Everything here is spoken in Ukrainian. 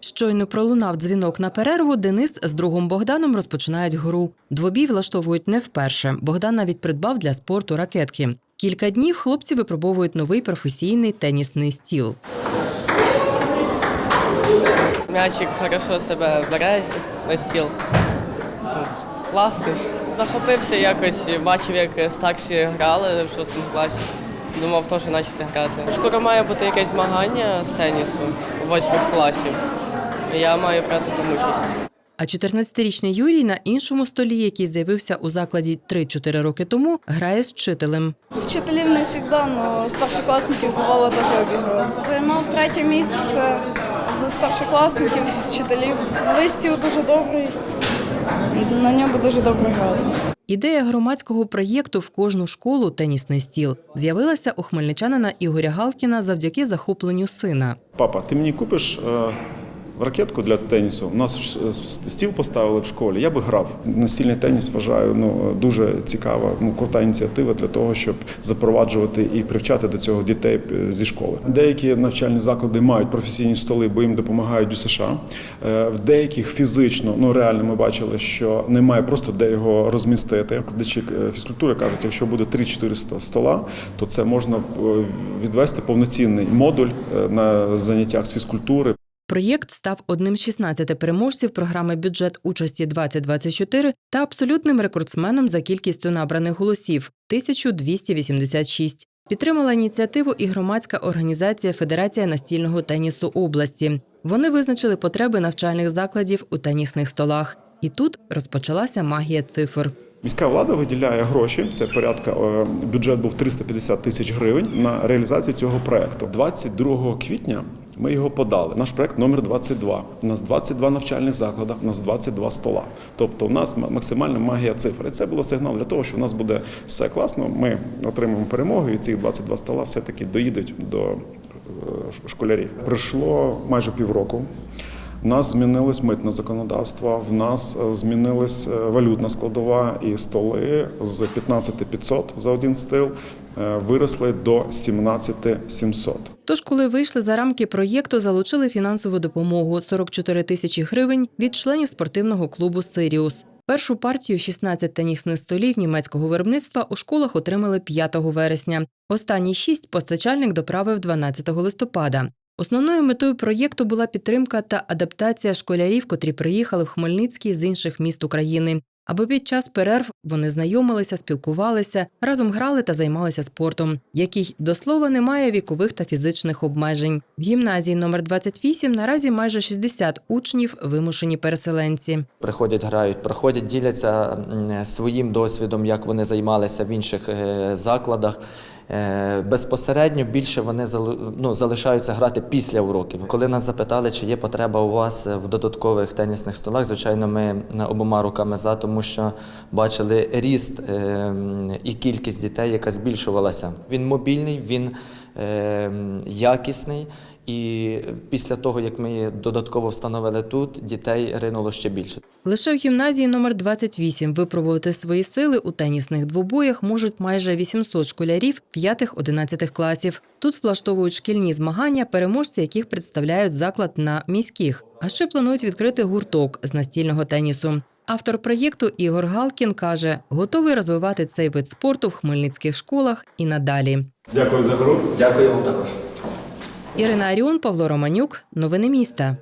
Щойно пролунав дзвінок на перерву. Денис з другом Богданом розпочинають гру. Двобій влаштовують не вперше. Богдан навіть придбав для спорту ракетки. Кілька днів хлопці випробовують новий професійний тенісний стіл. М'ячик хорошо себе бере на стіл. Класний. Захопився якось, бачив, як старші грали в шостому класі. Думав теж почати грати. Скоро має бути якесь змагання з тенісу у восьмих класів. Я маю брати там участь. А 14-річний Юрій на іншому столі, який з'явився у закладі 3-4 роки тому, грає з вчителем. Вчителів не завжди, але старшокласників бувало теж обігрував. Займав третє місце з старшокласників, з вчителів. Листів дуже добрий, на ньому дуже добре грали. Ідея громадського проєкту в кожну школу тенісний стіл з'явилася у хмельничанина Ігоря Галкіна завдяки захопленню сина. Папа, ти мені купиш е, ракетку для тенісу? У нас е, стіл поставили в школі. Я би грав. Настільний теніс вважаю ну дуже цікава, ну крута ініціатива для того, щоб запроваджувати і привчати до цього дітей е, зі школи. Деякі навчальні заклади мають професійні столи, бо їм допомагають у США. Е, В деяких фізично, ну реально, ми бачили, що немає просто де його розмістити. Викладачі фізкультури кажуть, якщо буде 3-4 стола, то це можна відвести повноцінний модуль на заняттях з фізкультури. Проєкт став одним з 16 переможців програми бюджет участі 2024 та абсолютним рекордсменом за кількістю набраних голосів 1286. Підтримала ініціативу і громадська організація Федерація настільного тенісу області. Вони визначили потреби навчальних закладів у тенісних столах. І тут розпочалася магія цифр. Міська влада виділяє гроші. Це порядка е, бюджет був 350 тисяч гривень на реалізацію цього проекту. 22 квітня ми його подали. Наш проект номер 22. У нас 22 навчальних заклади, у нас 22 стола. Тобто, у нас максимальна магія цифр. І це було сигнал для того, що у нас буде все класно. Ми отримаємо перемогу, і ці 22 стола все-таки доїдуть до е, школярів. Пройшло майже півроку. У нас змінилось митне законодавство, в нас е, змінилась е, валютна складова і столи з 15 500 за один стил виросли до 17 700. Тож, коли вийшли за рамки проєкту, залучили фінансову допомогу 44 тисячі гривень від членів спортивного клубу Сиріус. Першу партію 16 тенісних столів німецького виробництва у школах отримали 5 вересня. Останні шість постачальник доправив 12 листопада. Основною метою проєкту була підтримка та адаптація школярів, котрі приїхали в Хмельницький з інших міст України. Аби під час перерв вони знайомилися, спілкувалися, разом грали та займалися спортом, який до слова не має вікових та фізичних обмежень. В гімназії номер 28 наразі майже 60 учнів вимушені переселенці. Приходять, грають, проходять, діляться своїм досвідом, як вони займалися в інших е, закладах. Е, Безпосередньо більше вони ну, залишаються грати після уроків. Коли нас запитали, чи є потреба у вас в додаткових тенісних столах, звичайно, ми обома руками за, тому що бачили ріст е, і кількість дітей, яка збільшувалася. Він мобільний, він якісний. І після того, як ми додатково встановили тут, дітей ринуло ще більше. Лише в гімназії номер 28 випробувати свої сили у тенісних двобоях можуть майже 800 школярів 5-11 класів. Тут влаштовують шкільні змагання, переможці яких представляють заклад на міських. А ще планують відкрити гурток з настільного тенісу. Автор проєкту Ігор Галкін каже, готовий розвивати цей вид спорту в хмельницьких школах і надалі. Дякую за гру. Дякую вам також. Ірина Аріон, Павло Романюк. Новини міста.